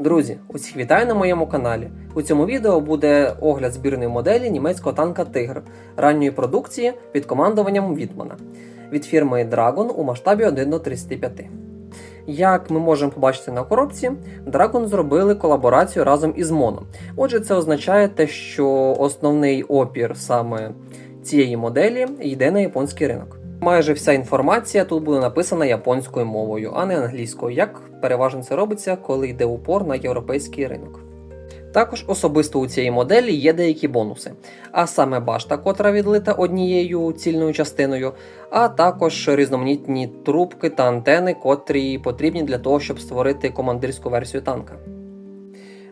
Друзі, усіх вітаю на моєму каналі. У цьому відео буде огляд збірної моделі німецького танка Тигр ранньої продукції під командуванням Вітмана від фірми Dragon у масштабі 1 до 35. Як ми можемо побачити на коробці, Dragon зробили колаборацію разом із Mono. Отже, це означає те, що основний опір саме цієї моделі йде на японський ринок. Майже вся інформація тут буде написана японською мовою, а не англійською, як переважно це робиться, коли йде упор на європейський ринок. Також особисто у цієї моделі є деякі бонуси, а саме башта, котра відлита однією цільною частиною, а також різноманітні трубки та антени, котрі потрібні для того, щоб створити командирську версію танка.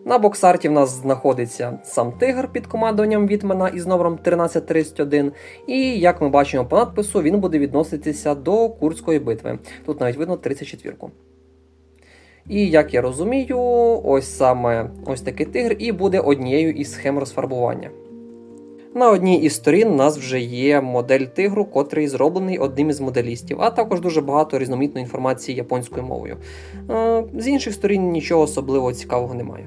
На боксарті в нас знаходиться сам тигр під командуванням Вітмана із номером 1331, і як ми бачимо по надпису, він буде відноситися до Курської битви. Тут навіть видно 34-ку. І як я розумію, ось саме ось такий тигр і буде однією із схем розфарбування. На одній із сторін у нас вже є модель тигру, котрий зроблений одним із моделістів, а також дуже багато різноманітної інформації японською мовою. Е, З інших сторін нічого особливо цікавого немає.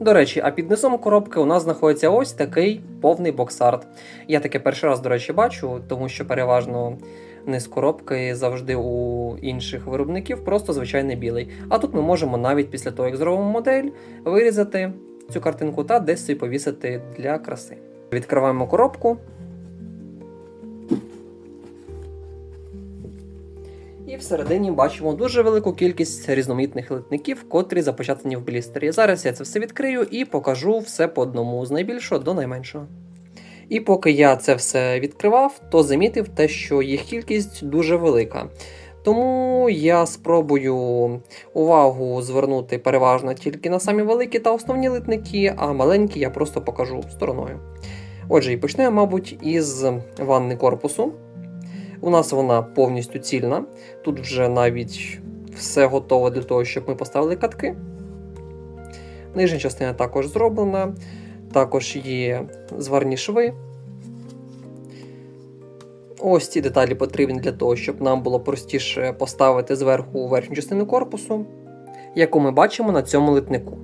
До речі, а під низом коробки у нас знаходиться ось такий повний боксарт. Я таке перший раз, до речі, бачу, тому що переважно низ коробки завжди у інших виробників просто звичайний білий. А тут ми можемо навіть після того, як зробимо модель, вирізати цю картинку та десь собі повісити для краси. Відкриваємо коробку. Всередині бачимо дуже велику кількість різноманітних литників, котрі запечатані в блістері. Зараз я це все відкрию і покажу все по одному, з найбільшого до найменшого. І поки я це все відкривав, то замітив те, що їх кількість дуже велика. Тому я спробую увагу звернути переважно тільки на самі великі та основні литники, а маленькі я просто покажу стороною. Отже, і почнемо, мабуть, із ванни корпусу. У нас вона повністю цільна. Тут вже навіть все готове для того, щоб ми поставили катки. Нижня частина також зроблена. Також є зварні шви. Ось ці деталі потрібні для того, щоб нам було простіше поставити зверху верхню частину корпусу, яку ми бачимо на цьому литнику.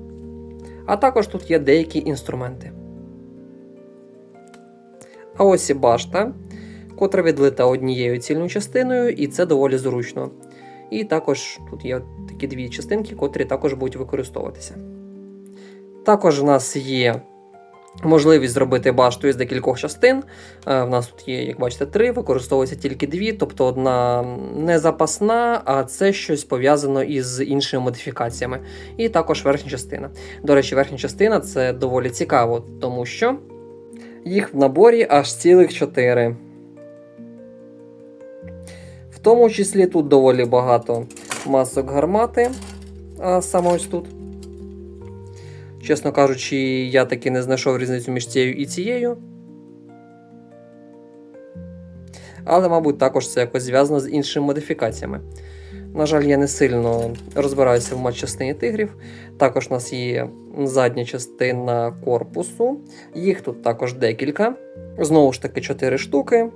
А також тут є деякі інструменти. А ось і башта, котра відлита однією цільною частиною, і це доволі зручно. І також тут є такі дві частинки, котрі також будуть використовуватися. Також в нас є можливість зробити башту із декількох частин. Е, В нас тут є, як бачите, три, використовується тільки дві, тобто одна не запасна, а це щось пов'язано із іншими модифікаціями. І також верхня частина. До речі, верхня частина це доволі цікаво, тому що їх в наборі аж цілих чотири. Тому числі тут доволі багато масок гармати, а саме ось тут. Чесно кажучи, я таки не знайшов різницю між цією і цією. Але, мабуть, також це якось зв'язано з іншими модифікаціями. На жаль, я не сильно розбираюся в матчастині тигрів. Також у нас є задня частина корпусу. Їх тут також декілька. Знову ж таки, 4 штуки.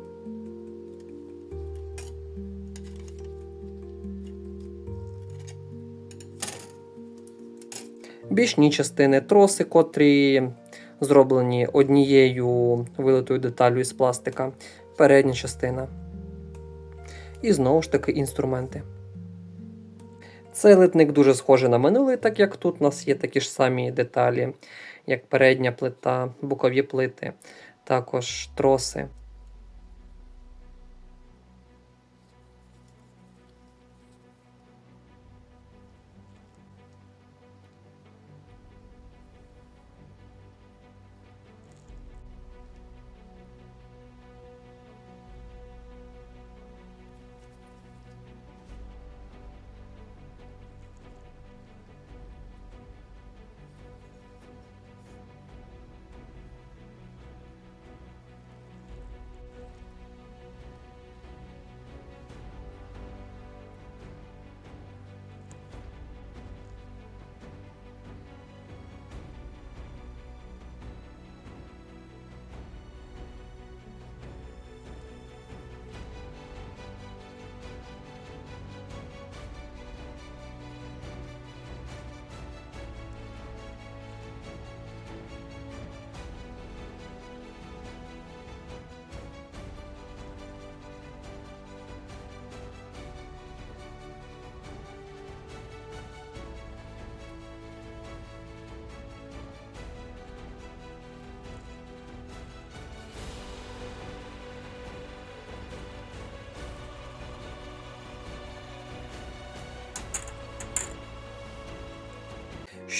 Бічні частини, троси, котрі зроблені однією вилитою деталю із пластика, передня частина. І знову ж таки інструменти. Цей литник дуже схожий на минулий, так як тут у нас є такі ж самі деталі, як передня плита, бокові плити, також троси.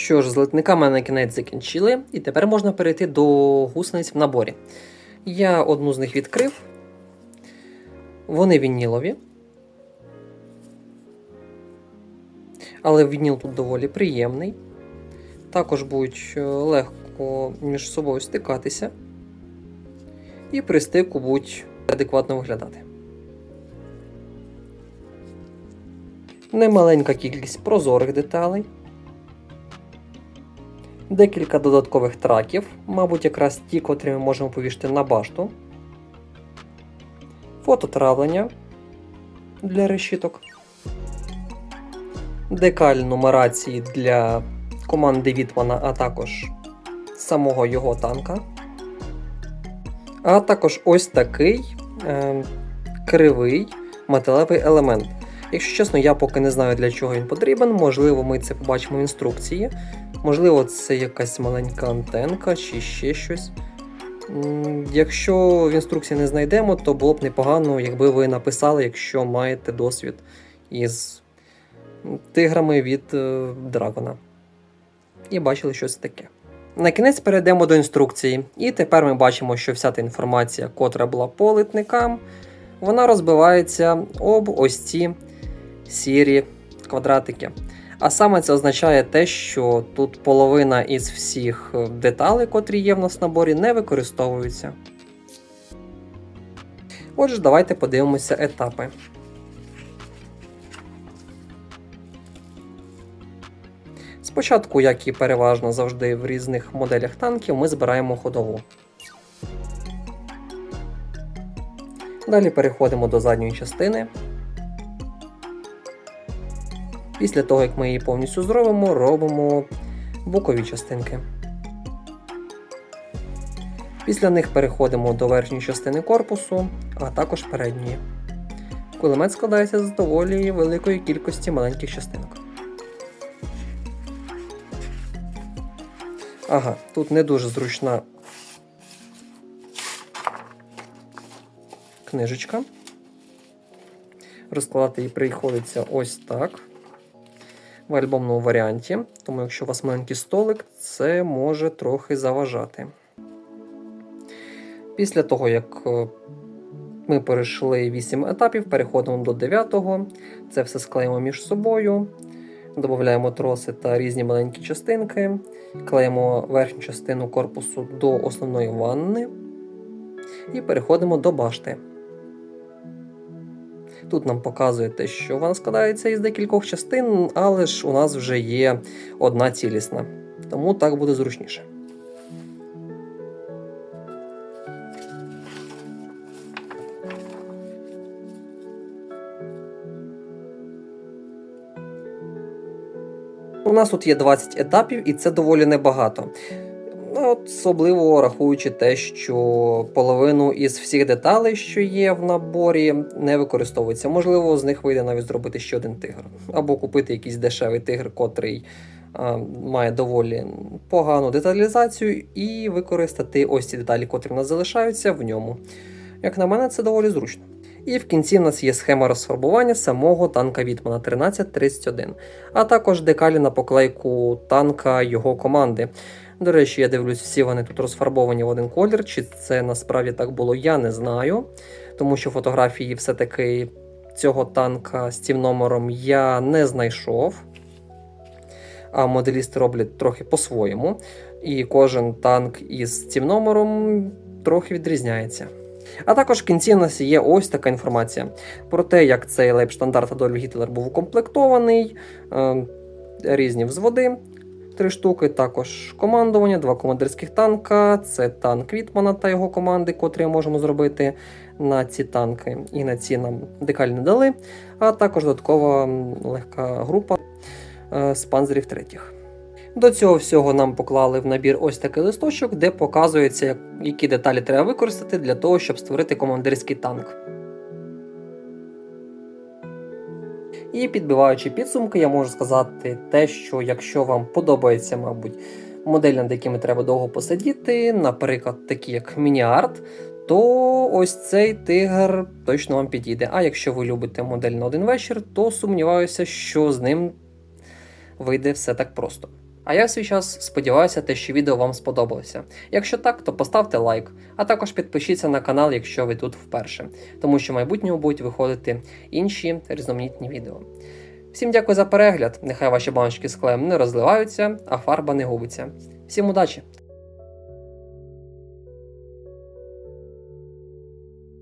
Що ж, з литниками на кінець закінчили, і тепер можна перейти до гусениць в наборі. Я одну з них відкрив. Вони вінілові. Але вініл тут доволі приємний. Також будуть е, легко між собою стикатися. І при стику будуть адекватно виглядати. Немаленька кількість прозорих деталей. Декілька додаткових траків, мабуть, якраз ті, котрі ми можемо повішати на башту. Фототравлення для решіток. Декаль нумерації для команди Вітмана, а також самого його танка. А також ось такий е, кривий металевий елемент. Якщо чесно, я поки не знаю, для чого він потрібен. Можливо, ми це побачимо в інструкції. Можливо, це якась маленька антенка чи ще щось. Якщо в інструкції не знайдемо, то було б непогано, якби ви написали, якщо маєте досвід із тиграми від е, Драгона. І бачили щось таке. На кінець перейдемо до інструкції. І тепер ми бачимо, що вся та інформація, котра була по литникам, вона розбивається об ось ці сірі квадратики. А саме це означає те, що тут половина із всіх е, деталей, котрі є в нас в наборі, не використовуються. Отже, давайте подивимося етапи. Спочатку, як і переважно завжди в різних моделях танків, ми збираємо ходову. Далі переходимо до задньої частини. Після того, як ми її повністю зробимо, робимо бокові частинки. Після них переходимо до верхньої частини корпусу, а також передньої. Кулемет складається з доволі великої кількості маленьких частинок. Ага, тут не дуже зручна книжечка. Розкладати її приходиться ось так. В альбомному варіанті. Тому, якщо у вас маленький столик, це може трохи заважати. Після того, як е, ми перейшли 8 етапів, переходимо до 9. Це все склеїмо між собою. Додаємо троси та різні маленькі частинки, клеїмо верхню частину корпусу до основної ванни і переходимо до башти. Тут нам показує те, що вона складається із декількох частин, але ж у нас вже є одна цілісна. Тому так буде зручніше. У нас тут є 20 етапів, і це доволі небагато. Особливо рахуючи те, що половину із всіх деталей, що є в наборі, не використовується. Можливо, з них вийде навіть зробити ще один тигр. Або купити якийсь дешевий тигр, котрий має доволі погану деталізацію, і використати ось ці деталі, котрі в нас залишаються в ньому. Як на мене, це доволі зручно. І в кінці в нас є схема розфарбування самого танка Вітмана 1331, а також декалі на поклейку танка його команди. До речі, я дивлюсь, всі вони тут розфарбовані в один колір. Чи це насправді так було, я не знаю. Тому що фотографії все-таки цього танка з цим номером я не знайшов. А моделісти роблять трохи по-своєму. І кожен танк із цим номером трохи відрізняється. А також в кінці у нас є ось така інформація про те, як цей лейб-штандарт Адольф Гітлер був укомплектований, е, різні взводи, три штуки, також командування, два командирських танка. Це танк Вітмана та його команди, котрі можемо зробити на ці танки. І на ці нам декаль не дали, а також додаткова легка група е, з панзерів третіх. До цього всього нам поклали в набір ось такий листочок, де показується, які деталі треба використати для того, щоб створити командирський танк. І підбиваючи підсумки, я можу сказати те, що якщо вам подобається, мабуть, модель, над якими треба довго посидіти, наприклад, такі як Мініарт, то ось цей тигр точно вам підійде. А якщо ви любите модель на один вечір, то сумніваюся, що з ним вийде все так просто. А я в свій час сподіваюся, те, що відео вам сподобалося. Якщо так, то поставте лайк, а також підпишіться на канал, якщо ви тут вперше, тому що в майбутньому будуть виходити інші різноманітні відео. Всім дякую за перегляд. Нехай ваші баночки з клеєм не розливаються, а фарба не губиться. Всім удачі!